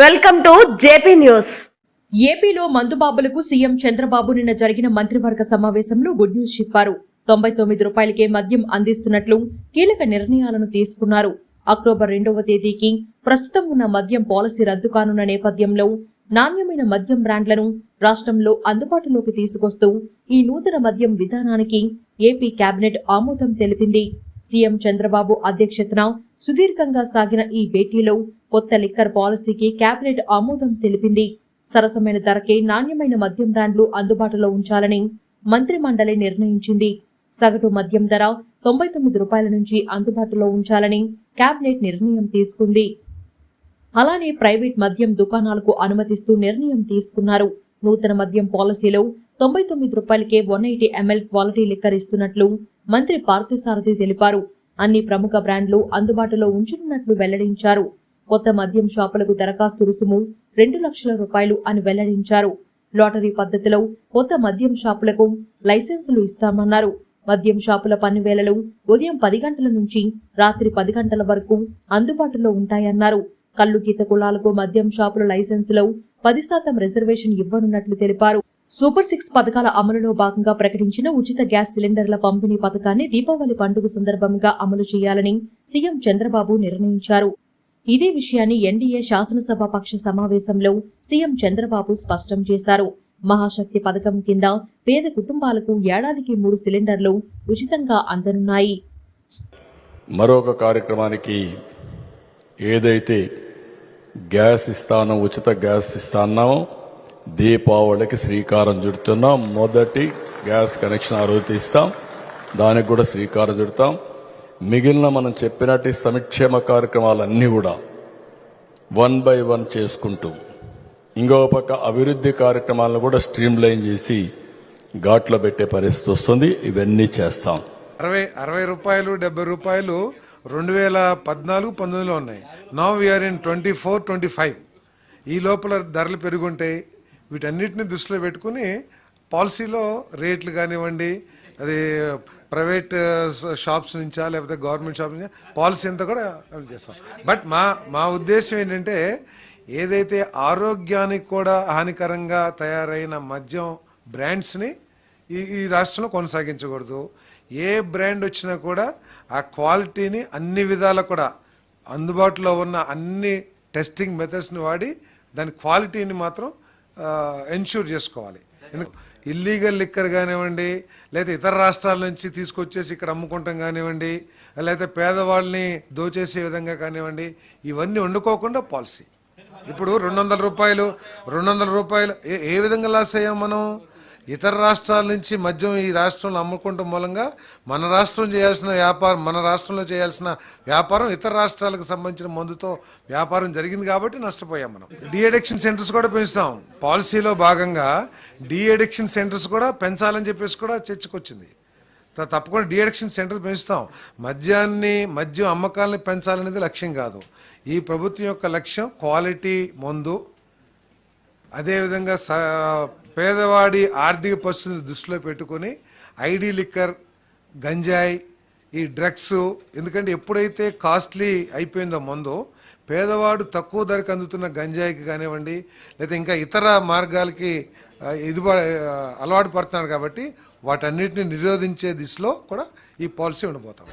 Welcome to JP news. ఏపీలో మందుబాబులకు CM Chandrababu నిన్న జరిగిన మంత్రివర్గ సమావేశంలో గుడ్ న్యూస్ చెప్పారు. తొంభై తొమ్మిది రూపాయలకే మద్యం అందిస్తున్నట్లు కీలక నిర్ణయాలను తీసుకున్నారు. అక్టోబర్ రెండవ తేదీకి ప్రస్తుతం ఉన్న మద్యం పాలసీ రద్దు కానున్న నేపథ్యంలో నాణ్యమైన మద్యం బ్రాండ్లను రాష్ట్రంలో అందుబాటులోకి తీసుకొస్తూ ఈ నూతన మద్యం విధానానికి ఏపీ కేబినెట్ ఆమోదం తెలిపింది. సీఎం చంద్రబాబు అధ్యక్షతన సుదీర్ఘంగా సాగిన ఈ భేటీలో కొత్త లిక్కర్ పాలసీకి కేబినెట్ ఆమోదం తెలిపింది. సరసమైన ధరకే నాణ్యమైన మద్యం బ్రాండ్లు అందుబాటులో ఉంచాలని మంత్రి మండలి నిర్ణయించింది. సగటు మద్యం ధర తొంభై తొమ్మిది రూపాయల నుంచి అందుబాటులో ఉంచాలని కేబినెట్ నిర్ణయం తీసుకుంది. అలానే ప్రైవేట్ మద్యం దుకాణాలకు అనుమతిస్తూ నిర్ణయం తీసుకున్నారు. నూతన మద్యం పాలసీలో తొంభై తొమ్మిది రూపాయలకే one eighty ml quality liquor ఇస్తున్నట్లు మంత్రి పార్థసారథి తెలిపారు. అన్ని ప్రముఖ బ్రాండ్లు అందుబాటులో ఉంచనున్నట్లు వెల్లడించారు. కొత్త మద్యం షాపులకు దరఖాస్తు రుసుము రెండు లక్షల రూపాయలు అని వెల్లడించారు. లాటరీ పద్ధతిలో కొత్త మద్యం షాపులకు లైసెన్సులు ఇస్తామన్నారు. మద్యం షాపుల పన్నువేలలు ఉదయం పది గంటల నుంచి రాత్రి పది గంటల వరకు అందుబాటులో ఉంటాయన్నారు. కల్లు గీత కులాలకు మద్యం షాపుల లైసెన్సులో పది శాతం రిజర్వేషన్ ఇవ్వనున్నట్లు తెలిపారు. సూపర్ సిక్స్ పథకాల అమలులో భాగంగా ప్రకటించిన ఉచిత గ్యాస్ సిలిండర్ల పంపిణీ పథకాన్ని దీపావళి పండుగ సందర్భంగా అమలు చేయాలని సీఎం చంద్రబాబు నిర్ణయించారు. ఇదే విషయాన్ని ఎన్డీఏ శాసనసభ పక్ష సమావేశంలో సీఎం చంద్రబాబు స్పష్టం చేశారు. మహాశక్తి పథకం కింద పేద కుటుంబాలకు ఏడాదికి మూడు సిలిండర్లు ఉచితంగా అందనున్నాయి. మరొక కార్యక్రమానికి ఏదైతే గ్యాస్ ఇస్తానో ఉచిత గ్యాస్ ఇస్తానో దీపావళికి శ్రీకారం చుడుతున్నాం. మొదటి గ్యాస్ కనెక్షన్ ఆ రోజు ఇస్తాం దానికి కూడా శ్రీకారం చుడతాం. మిగిలిన మనం చెప్పినట్టు సంక్షేమ కార్యక్రమాలన్నీ కూడా వన్ బై వన్ చేసుకుంటూ ఇంకో పక్క అభివృద్ధి కార్యక్రమాలను కూడా స్ట్రీమ్ లైన్ చేసి ఘాట్లో పెట్టే పరిస్థితి వస్తుంది. ఇవన్నీ చేస్తాం. అరవై అరవై రూపాయలు డెబ్బై రూపాయలు రెండు వేల పద్నాలుగు పంతొమ్మిదిలో ఉన్నాయి. Now we're in twenty four twenty five ఈ లోపల ధరలు పెరుగుంటాయి వీటన్నిటిని దృష్టిలో పెట్టుకుని పాలసీలో రేట్లు కానివ్వండి అది ప్రైవేట్ షాప్స్ నుంచా లేకపోతే గవర్నమెంట్ షాప్స్ నుంచా పాలసీ అంతా కూడా అమలు చేస్తాం. బట్ మా మా ఉద్దేశం ఏంటంటే ఏదైతే ఆరోగ్యానికి కూడా హానికరంగా తయారైన మద్యం బ్రాండ్స్ని ఈ ఈ రాష్ట్రంలో కొనసాగించకూడదు. ఏ బ్రాండ్ వచ్చినా కూడా ఆ క్వాలిటీని అన్ని విధాలా కూడా అందుబాటులో ఉన్న అన్ని టెస్టింగ్ మెథడ్స్ని వాడి దాని క్వాలిటీని మాత్రం ఎన్ష్యూర్ చేసుకోవాలి. ఇల్లీగల్ లిక్కర్ కానివ్వండి లేదా ఇతర రాష్ట్రాల నుంచి తీసుకొచ్చేసి ఇక్కడ అమ్ముకుంటాం కానివ్వండి లేకపోతే పేదవాళ్ళని దోచేసే విధంగా కానివ్వండి ఇవన్నీ వండుకోకుండా పాలసీ. ఇప్పుడు రెండు వందల రూపాయలు రెండు వందల రూపాయలు ఏ ఏ విధంగా లాస్ అయ్యాం మనం? ఇతర రాష్ట్రాల నుంచి మద్యం ఈ రాష్ట్రంలో అమ్ముకుంటం మూలంగా మన రాష్ట్రం చేయాల్సిన వ్యాపారం మన రాష్ట్రంలో చేయాల్సిన వ్యాపారం ఇతర రాష్ట్రాలకు సంబంధించిన మందుతో వ్యాపారం జరిగింది కాబట్టి నష్టపోయాం మనం. డిఎడిక్షన్ సెంటర్స్ కూడా పెంచుతాం. పాలసీలో భాగంగా డిఎడిక్షన్ సెంటర్స్ కూడా పెంచాలని చెప్పేసి కూడా చర్చకొచ్చింది. తప్పకుండా డిఎడిక్షన్ సెంటర్ పెంచుతాం. మద్యాన్ని మద్యం అమ్మకాలని పెంచాలనేది లక్ష్యం కాదు. ఈ ప్రభుత్వం యొక్క లక్ష్యం క్వాలిటీ మందు అదేవిధంగా స పేదవాడి ఆర్థిక పరిస్థితిని దృష్టిలో పెట్టుకొని ఐడి లిక్కర్ గంజాయి ఈ డ్రగ్స్ ఎందుకంటే ఎప్పుడైతే కాస్ట్లీ అయిపోయిందో మందు పేదవాడు తక్కువ ధరకు అందుతున్న గంజాయికి కానివ్వండి లేదా ఇంకా ఇతర మార్గాలకి ఇది అలవాటు పడుతున్నారు కాబట్టి వాటన్నిటిని నిరోధించే దిశలో కూడా ఈ పాలసీ ఉండిపోతాం